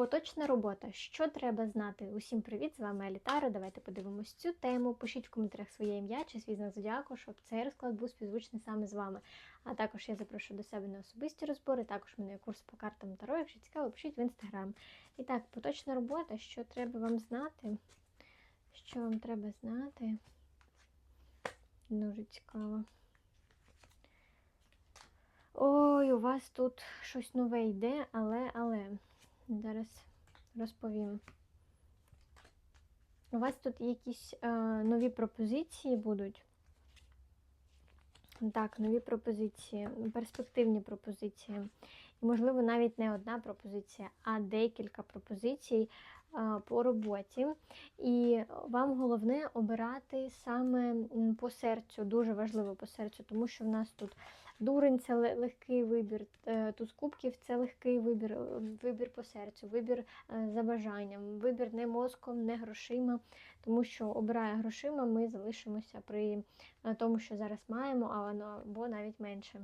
Поточна робота. Що треба знати? Усім привіт! З вами Алітара. Давайте подивимось цю тему. Пишіть в коментарях своє ім'я чи свій знак зодіаку, щоб цей розклад був співзвучний саме з вами. А також я запрошую до себе на особисті розбори. Також в мене є курс по картам Таро. Якщо цікаво, пишіть в інстаграм. І так, поточна робота. Що треба вам знати? Що вам треба знати? Дуже цікаво. Ой, у вас тут щось нове йде, але, але. Зараз розповім. У вас тут якісь е, нові пропозиції будуть. Так, нові пропозиції, перспективні пропозиції. І, можливо, навіть не одна пропозиція, а декілька пропозицій е, по роботі. І вам головне обирати саме по серцю, дуже важливо по серцю, тому що в нас тут дурень це легкий вибір, е, туз кубків це легкий вибір, е, вибір по серцю, вибір е, за бажанням, вибір не мозком, не грошима, тому що обирає грошима, ми залишимося при е, тому, що зараз маємо, або навіть менше.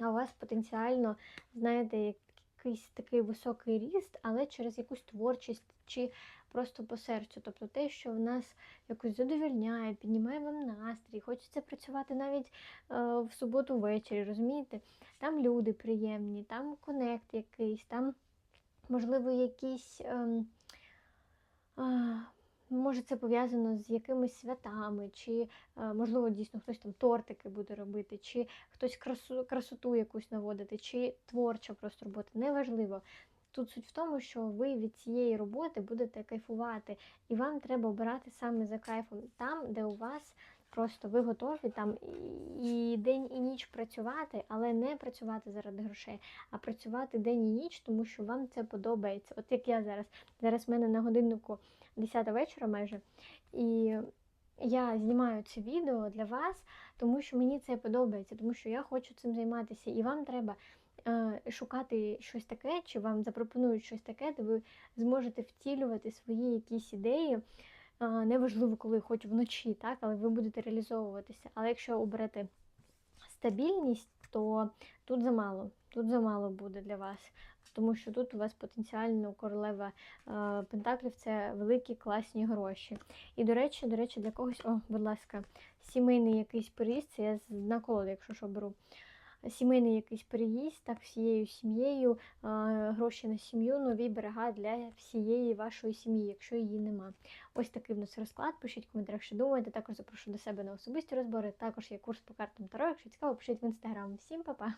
А у вас потенціально, знаєте, якийсь такий високий ріст, але через якусь творчість чи просто по серцю. Тобто те, що в нас якось задовільняє, піднімає вам настрій, хочеться працювати навіть е, в суботу ввечері, розумієте? Там люди приємні, там конект якийсь, там, можливо, якісь. Е, Може, це пов'язано з якимись святами, чи, е, можливо, дійсно хтось там тортики буде робити, чи хтось красу, красоту якусь наводити, чи творча просто робота. Неважливо. Тут суть в тому, що ви від цієї роботи будете кайфувати, і вам треба обирати саме за кайфом там, де у вас просто ви готові там і день і ніч працювати, але не працювати заради грошей, а працювати день і ніч, тому що вам це подобається. От як я зараз. Зараз в мене на годиннику 10 вечора майже. І я знімаю це відео для вас, тому що мені це подобається, тому що я хочу цим займатися. І вам треба е, шукати щось таке, чи вам запропонують щось таке, де ви зможете втілювати свої якісь ідеї. Неважливо, коли, хоч вночі, так, але ви будете реалізовуватися. Але якщо оберете стабільність, то тут замало. Тут замало буде для вас. Тому що тут у вас потенціально королева е, Пентаклів це великі класні гроші. І, до речі, до речі, для когось, о, будь ласка, сімейний якийсь переїзд, це я з- на колоду, якщо що беру. Сімейний якийсь переїзд, так, всією сім'єю, гроші на сім'ю, нові берега для всієї вашої сім'ї, якщо її нема. Ось такий в нас розклад. Пишіть в коментарях, що думаєте. Також запрошую до себе на особисті розбори. Також є курс по картам Таро. Якщо цікаво, пишіть в інстаграм. Всім па-па!